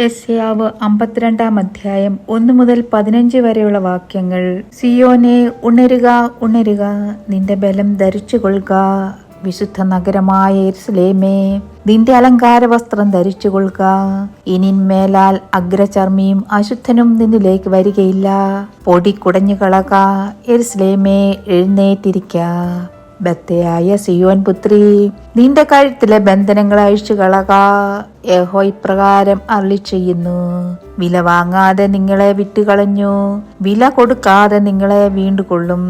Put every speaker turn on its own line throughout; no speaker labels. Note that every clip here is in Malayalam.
യസ്യാവ് അമ്പത്തിരണ്ടാം അധ്യായം ഒന്നു മുതൽ പതിനഞ്ച് വരെയുള്ള വാക്യങ്ങൾ. സിയോനെ ഉണരുക ഉണരുക നിന്റെ ബലം ധരിച്ചുകൊള്ളുക വിശുദ്ധ നഗരമായ എരുസലേമേ നിന്റെ അലങ്കാര വസ്ത്രം ധരിച്ചുകൊള്ളുക. ഇനിന്മേലാൽ അഗ്രചർമ്മിയും അശുദ്ധനും നിന്നിലേക്ക് വരികയില്ല. പൊടി കുടഞ്ഞു കളക എരുസലേമേ എഴുന്നേറ്റിരിക്ക. ബത്തയായ സിയോൻ പുത്രി നിന്റെ കഴുത്തിലെ ബന്ധനങ്ങൾ അഴിച്ചു കളക. യഹോ ഇപ്രകാരം അരളി ചെയ്യുന്നു വില വാങ്ങാതെ നിങ്ങളെ വിറ്റുകളഞ്ഞു വില കൊടുക്കാതെ നിങ്ങളെ വീണ്ടുകൊള്ളും.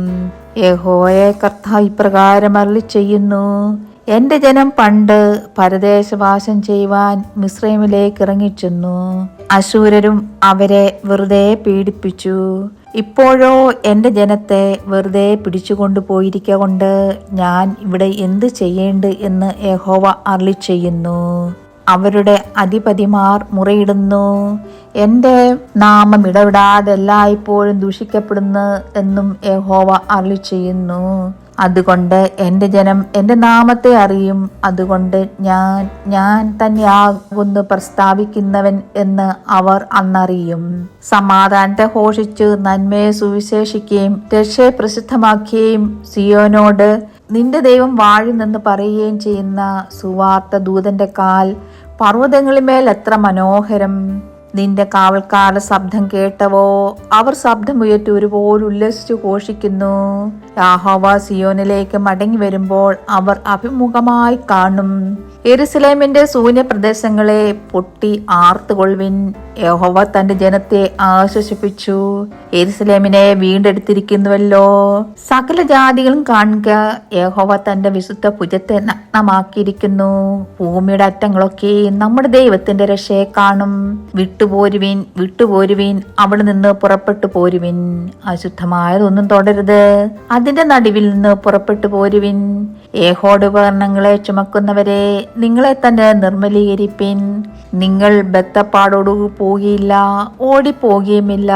യഹോയെ കർത്ത ഇപ്രകാരം അരളി ചെയ്യുന്നു എന്റെ ജനം പണ്ട് പരദേശവാസം ചെയ്യുവാൻ മിശ്രമിലേക്ക് ഇറങ്ങിച്ചെന്നു. അശൂരരും അവരെ വെറുതെ പീഡിപ്പിച്ചു. ഇപ്പോഴോ എന്റെ ജനത്തെ വെറുതെ പിടിച്ചുകൊണ്ടു പോയിരിക്ക കൊണ്ട് ഞാൻ ഇവിടെ എന്ത് ചെയ്യേണ്ട എന്ന് യഹോവ അർളി ചെയ്യുന്നു. അവരുടെ അധിപതിമാർ മുറയിടുന്നു. എന്റെ നാമം ഇടപെടാതെ എല്ലായ്പ്പോഴും ദൂഷിക്കപ്പെടുന്നു എന്നും യഹോവ അർളി ചെയ്യുന്നു. അതുകൊണ്ട് എന്റെ ജനം എന്റെ നാമത്തെ അറിയും. അതുകൊണ്ട് ഞാൻ ഞാൻ തന്നെയാകുന്നു പ്രസ്താവിക്കുന്നവൻ എന്ന് അവർ അന്നറിയും. സമാധാനത്തെ ഘോഷിച്ച് നന്മയെ സുവിശേഷിക്കുകയും രക്ഷയെ പ്രസിദ്ധമാക്കുകയും സിയോനോട് നിന്റെ ദൈവം വാഴി നിന്ന് പറയുകയും ചെയ്യുന്ന സുവാർത്ത ദൂതന്റെ കാൽ പർവതങ്ങളിന്മേൽ എത്ര മനോഹരം. നിന്റെ കാവൽക്കാരുടെ ശബ്ദം കേട്ടവോ? അവർ ശബ്ദം ഉയർത്തി ഒരുപോലെ ഉല്ലസിച്ചു ഘോഷിക്കുന്നു. യാഹോവ സിയോനിലേക്ക് മടങ്ങി വരുമ്പോൾ അവർ അഭിമുഖമായി കാണും. എരുസലേമിന്റെ ശൂന്യ പ്രദേശങ്ങളെ പൊട്ടി ആർത്തുകൊള്ളുവിൻ. യഹോവ തന്റെ ജനത്തെ ആശ്വസിപ്പിച്ചു. എരുസലേമിനെ വീണ്ടെടുത്തിരിക്കുന്നുവല്ലോ. സകല ജാതികളും കാണുക യഹോവ തന്റെ വിശുദ്ധ ഭുജത്തെ നഗ്നമാക്കിയിരിക്കുന്നു. ഭൂമിയുടെ അറ്റങ്ങളൊക്കെ നമ്മുടെ ദൈവത്തിന്റെ രക്ഷയെ കാണും. വിട്ടുപോരുവിൻ വിട്ടുപോരുവിൻ അവിടെ നിന്ന് പുറപ്പെട്ടു പോരുവിൻ. അശുദ്ധമായതൊന്നും തുടരുത്. അതിന്റെ നടുവിൽ നിന്ന് പുറപ്പെട്ടു പോരുവിൻ. ഏഹോട് ഉപകരണങ്ങളെ ചുമക്കുന്നവരെ നിങ്ങളെ തന്നെ നിർമ്മലീകരിപ്പിൻ. നിങ്ങൾ ബത്തപ്പാടോടു പോകിയില്ല ഓടിപ്പോകുകയുമില്ല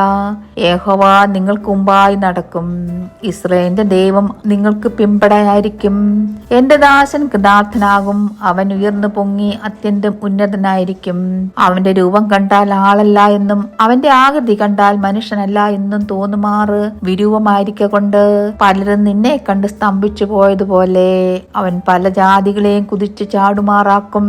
ഏഹോവ നിങ്ങൾക്ക് മുമ്പായി നടക്കും. ഇസ്രയേലിന്റെ ദൈവം നിങ്ങൾക്ക് പിമ്പടയായിരിക്കും എന്റെ ദാസൻ കൃതാർത്ഥനാകും. അവൻ ഉയർന്നു പൊങ്ങി അത്യന്തം ഉന്നതനായിരിക്കും. അവന്റെ രൂപം കണ്ടാൽ ആളല്ല എന്നും അവന്റെ ആകൃതി കണ്ടാൽ മനുഷ്യനല്ല എന്നും തോന്നുമാറ് വിരൂപമായിരിക്ക കൊണ്ട് പലരും നിന്നെ കണ്ട് സ്തംഭിച്ചു പോയതുപോലെ അവൻ പല ജാതികളെയും കുതിച്ചു ചാടുമാറാക്കും.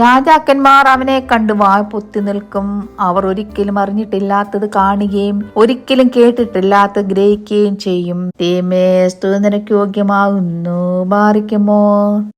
രാജാക്കന്മാർ അവനെ കണ്ട് വായ പൊത്തി നിൽക്കും. അവർ ഒരിക്കലും അറിഞ്ഞിട്ടില്ലാത്തത് കാണുകയും ഒരിക്കലും കേട്ടിട്ടില്ലാത്തത് ഗ്രഹിക്കുകയും ചെയ്യും. തീമേ സ്തുതി നിനക്ക് യോഗ്യമാകുന്നു ബാറിക്കുമോ